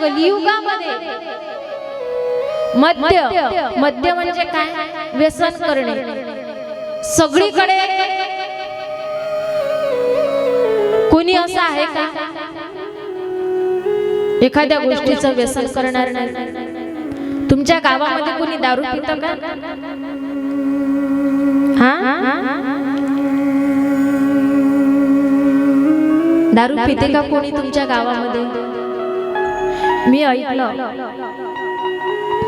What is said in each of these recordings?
कलियुगामध्ये. मद्य मद्य म्हणजे काय? व्यसन करणे. सगळीकडे कोणी असं आहे का? एखाद्या गोष्टीचं व्यसन करणार नाही. तुमच्या गावामध्ये कोणी दारू पितं का? दारू पिते का कोणी तुमच्या गावामध्ये? मी ऐकलं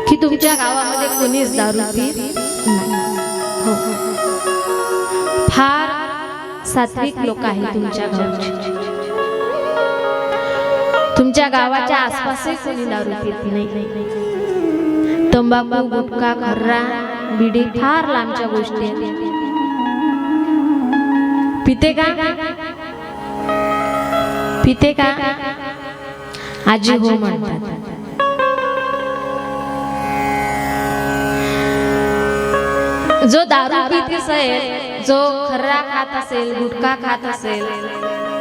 की तुमच्या गावामध्ये कोणीच दारू पीत नाही. हो. फार सात्विक लोक आहेत तुमच्या गावचे. तुमच्या गावाच्या आसपासही कोणी दारू पित नाही. तंबाखू गुटखा खर्रा बिडी फार लांबच्या गोष्टी आहेत. पिते का? पिते का? आजी हो म्हणतात. जो दारू पीत असेल जो खर्रा खात असेल गुटखा खात असेल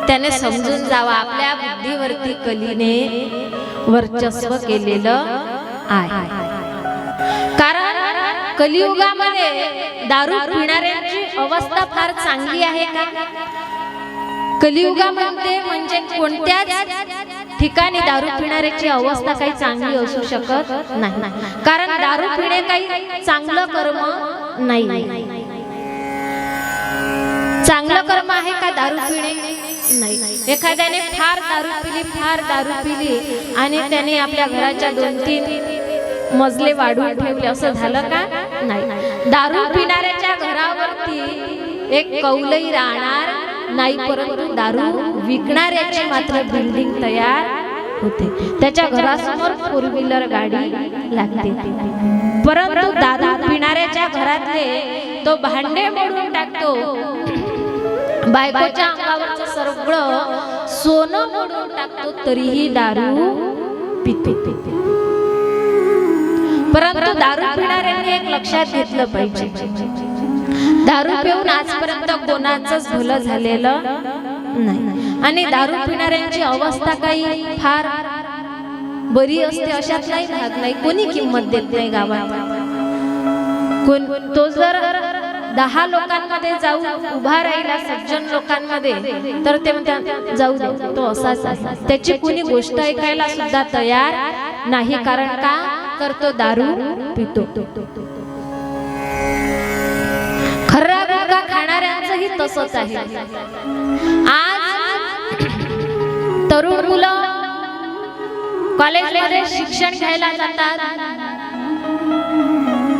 त्याने समजून जावा आपल्या बुद्धीवरती कलीने वर्चस्व केलेलं आहे. कारण कलियुगामध्ये दारू पिणाऱ्यांची अवस्था फार चांगली आहे का? कलियुगामध्ये म्हणजे कोणत्याच ठिकाणी दारू पिणाऱ्याची अवस्था काही चांगली असू शकत नाही. कारण दारू पिणे काही चांगलं कर्म नाही. चांगलं कर्म आहे का दारू पिणे? नाही. एखाद्याने फार दारू पिली फार दारू पिली आणि त्याने आपल्या घराच्या दोन तीन मजले वाढवून ठेवले. असं झालं का? नाही. दारू पिणाऱ्याच्या घरावरती एक कौलही राहणार नाही परंतु दारू विकणाऱ्याची मात्र बिल्डिंग तयार होते. त्याच्या घरासमोर फोर व्हीलर गाडी लागते. परंतु दारू पिणाऱ्याच्या घरातले तो भांडे मोडून टाकतो. बायकोच्या अंगावरचं सगळं सोनं मोडून टाकतो तरीही दारू पिते. परंतु दारू पिणाऱ्यांनी एक लक्षात घेतलं पाहिजे. दारू पिऊन आजपर्यंत कोणाचंच भलं झालेलं नाही. आणि दारू पिणाऱ्यांची अवस्था काही फार बरी असते अशातलाही भाग नाही. कोणी किंमत देत नाही गावात. कोण तो जर दहा लोकांमध्ये जाऊ उभा राहिला सज्जन लोकांमध्ये तर ते म्हणतात जाऊ तो असाच त्याची कुणी गोष्ट ऐकायला सुद्धा तयार नाही कारण का? करतो दारू पितो. तसंच आहे. आज तरुण मुलं कॉलेजमध्ये शिक्षण घ्यायला जातात.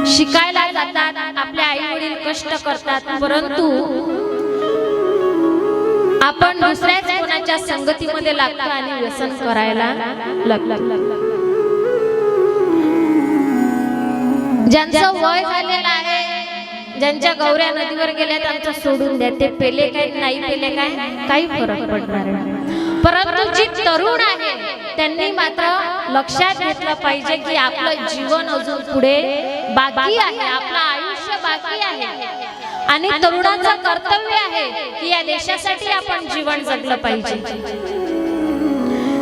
शिकायला जातात. आपले आई वडील कष्ट करतात. परंतु आपण दुसऱ्याच कोणाच्या संगतीमध्ये लागतो आणि व्यसन करायला लागतो. ज्यांचं वय झालेलं ज्यांच्या गौऱ्या नदीवर गेल्या त्यांचं सोडून द्या. ते पेले काय नाही पेले काय? काही फरक पडणार परंतु जी तरुण आहे त्यांनी मात्र लक्षात घेतलं पाहिजे की आपलं जीवन अजून पुढे बाकी आहे आपलं आयुष्य बाकी आहे. आणि तरुणाचं कर्तव्य आहे की या देशासाठी आपण जीवन जगलं पाहिजे.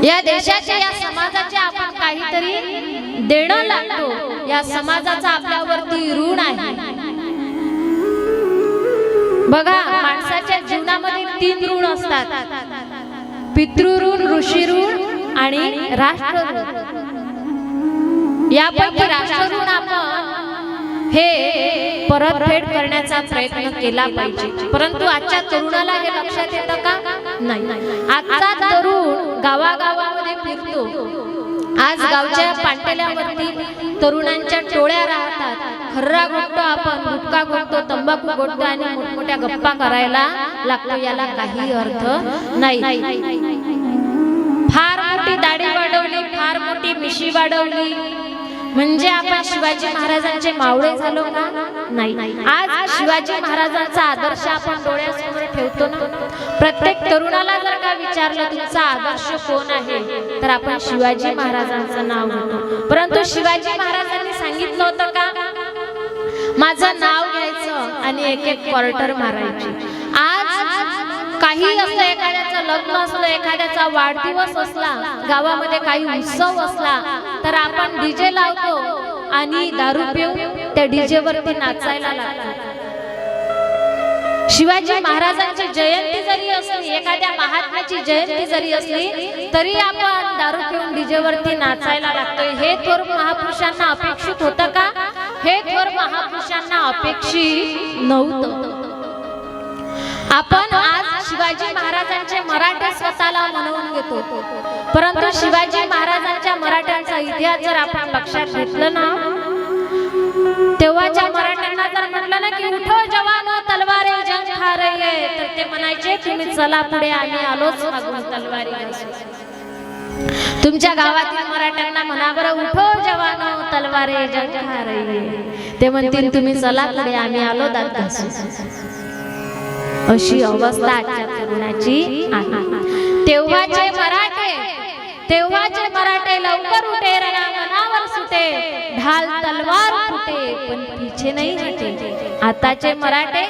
या देशाच्या या समाजाचे आपण काहीतरी देणं लागतो. या समाजाचा आपल्यावरती ऋण आहे. बघा माणसाच्या जीवनामध्ये तीन ऋण असतात. पितृऋण ऋषी ऋण आणि राष्ट्र यापैकी राष्ट्रऋण आपण हे परतफेड करण्याचा प्रयत्न केला पाहिजे. परंतु आजच्या तरुणाला हे लक्षात येतं का? नाही. आजचा तरुण गावागावामध्ये फिरतो. आज गावच्या पांटेल्यावरती तरुणांच्या टोळ्या राहतात. खर्रा गोठतो आपण गुटका गोठतो तंबाखू गोठतो आणि मोठमोठ्या गप्पा करायला लागतो. याला काही अर्थ नाही. फार मोठी दाढी वाढवली फार मोठी मिशी वाढवली. म्हणजे आपण शिवाजी महाराजांचे मावळे झालो का? नाही. आज शिवाजी महाराजांचा आदर्श आपण डोळ्यासमोर ठेवतो ना? प्रत्येक तरुणाला जर का विचारलं तुमचा आदर्श कोण आहे? तर आपण शिवाजी महाराजांचं नाव घेतो. परंतु शिवाजी महाराजांनी सांगितलं होतं का? माझं नाव घ्यायचं आणि एक एक क्वार्टर मारायची. आज काही असलं एखाद्याचं लग्न असलं एखाद्याचा वाढदिवस असला गावामध्ये काही उत्सव असला तर आपण डीजे लावतो आणि दारू पिऊन त्या डीजे वरती नाचायला लागतो. शिवाजी महाराजांची जयंती जरी असली एखाद्या महात्म्याची जयंती जरी असली तरी आपण दारू पिऊन डीजे वरती नाचायला लागतोय. हे थोर महापुरुषांना अपेक्षित होतं का? हे थोर महापुरुषांना अपेक्षित नव्हतं. आपण आज शिवाजी महाराजांचे मराठे स्वतःला म्हणवून घेतो. परंतु शिवाजी महाराजांच्या मराठ्यांचा इतिहास जर आपण लक्षात घेतलं ना तेव्हाच्या मराठ्यांना जर म्हटलं ना की उठो जवानो तलवारे जंग तर ते म्हणायचे तुम्ही चला पुढे आम्ही आलोच मागून तलवारी तुमच्या गावातील मराठ्यांना म्हणा बरं उठो जवानो तलवारे जंग खा ते म्हणतील तुम्ही चला पुढे आम्ही आलो दात अशी अवस्था आजच्या तरुणाची आहे. तेव्हाचे मराठे तेव्हाचे मराठे लवकर उठे रणा मनावर सुटे. ढाल तलवार फुटे पण पिछे नाही आताचे मराठे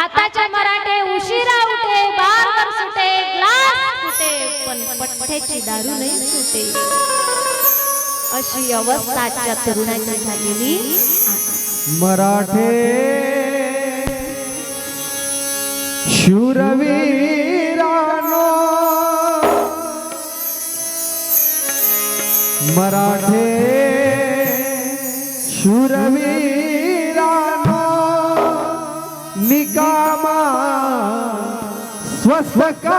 आताचे मराठे उशिरा उठे बार सुटे ग्लास फुटे पण पठ्ठ्याची दारू नाही सुटे. अशी अवस्थाच्या तरुणाची झालेली मराठे शूरवीरानो मराठे शूरवीरानो बका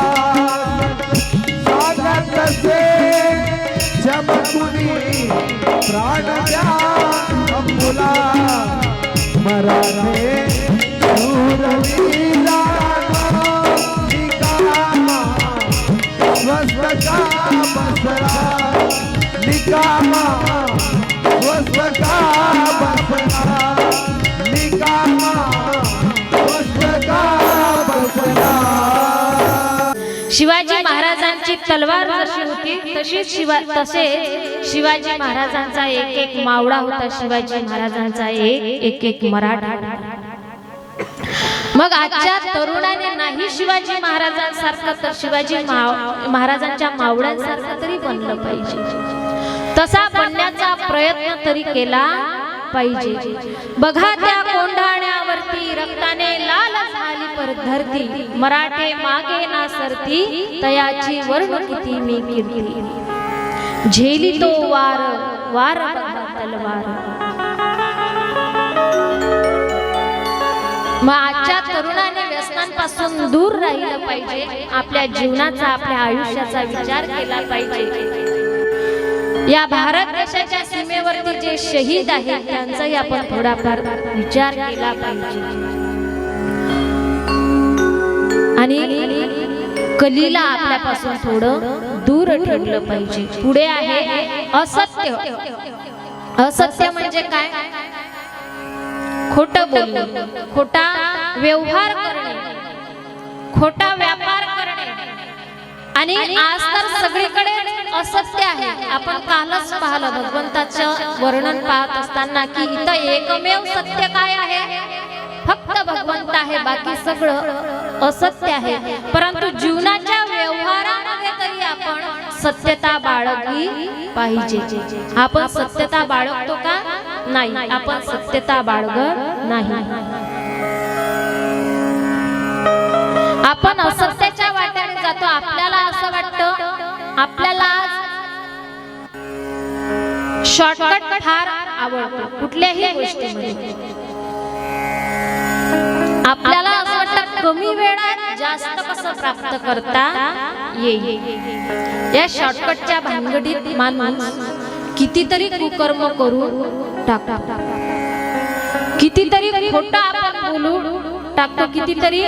चमकुनी प्राण द्या अंबुला मराठे बसरा निकामा स्वस्त का बसरा. तलवार जशी होती तशीच शिवा तसेच शिवाजी महाराजांचा एक एक मावळा होता. शिवाजी महाराजांचा एक एक एक मराठा. मग आजच्या तरुणाने नाही शिवाजी महाराजांसारखं तर शिवाजी महाराजांच्या मावळ्यांसारखं तरी बनलं पाहिजे. तसा बनण्याचा प्रयत्न तरी केला. पाहिजे. बघा त्या कोंढाण्यावरती रक्ताने लाल झाली पर धरती मराठे मागे ना सरती तयाची वर्ण किती मी कीर्ती. झेली तो वार वार तलवार. मग आजच्या तरुणाने व्यसनांपासून दूर राहिलं पाहिजे. आपल्या जीवनाचा आपल्या आयुष्याचा विचार केला पाहिजे. या भारत देशाच्या सीमेवरती जे शहीद आहेत त्यांचाही आपण थोडाफार विचार केला पाहिजे. आणि कलीला आपल्यापासून थोडं दूर ठेवलं पाहिजे. पुढे आहे असत्य. असत्य म्हणजे काय? खोट बोलणे खोटा व्यवहार करणे खोटा व्यापार करणे. आणि आज तर सगळीकडे असत्य आहे. आपण कालच पाहिलं भगवंताचं वर्णन पाहत असताना की इथं एकमेव सत्य काय आहे? फक्त भगवंत आहे बाकी सगळं असत्य आहे. परंतु जीवनाच्या व्यवहारामध्ये तरी आपण सत्यता बाळगली पाहिजे. आपण सत्यता बाळगतो का? नाही. आपण सत्यता बाळगत नाही. आपण असं शॉर्टकट फार आवडतो. कुठल्याही गोष्टीमध्ये. आपल्याला असं वाटतं कमी वेळात जास्त कसं प्राप्त करता येईल. या शॉर्टकटच्या भानगडीत माणूस कितीतरी कुकर्म करून टाकतो. कितीतरी खोटं आपण बोलू टाकतो. कितीतरी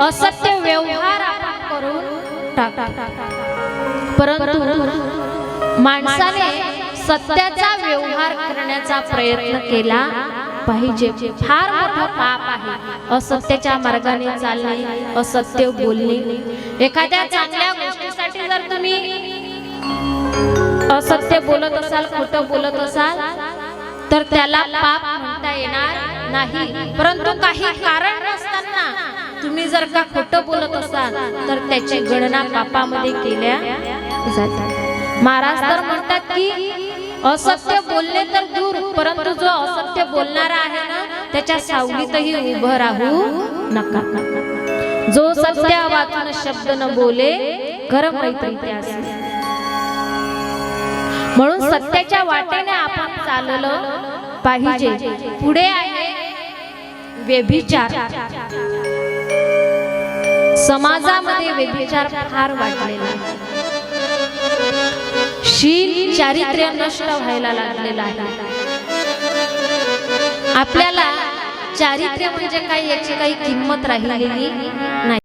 असत्य व्यवहार आपण करून टाकतो. परंतु माणसाने सत्याचा व्यवहार करण्याचा प्रयत्न केला पाहिजे. फार मोठं पाप आहे. असत्याच्या मार्गाने चालणे असत्य बोलणे. एखाद्या चांगल्या गोष्टीसाठी जर तुम्ही असत्य बोलत असाल खोटं बोलत असाल तर त्याला पाप म्हणता येणार नाही. परंतु काही कारण नसताना तुम्ही जर का खोटं बोलत असाल तर त्याची गणना पापामध्ये केल्या जातात. महाराज तर म्हणतात की असत्य बोलणे तर दूर परंतु जो असत्य बोलणारा आहे ना त्याच्या सावलीतही उभं राहू नका. जो सत्य वाचून शब्द न बोले कर मैत्री म्हणून सत्याच्या वाटेने आपण चाललं पाहिजे. पुढे आहे व्यभिचार. समाजामध्ये व्यभिचार फार वाटलेला आहे. शील चारित्र्य नष्ट व्हायला लागलेलं आहे. आपल्याला चारित्र्य म्हणजे काही याची काही किंमत राहिलेली नाही.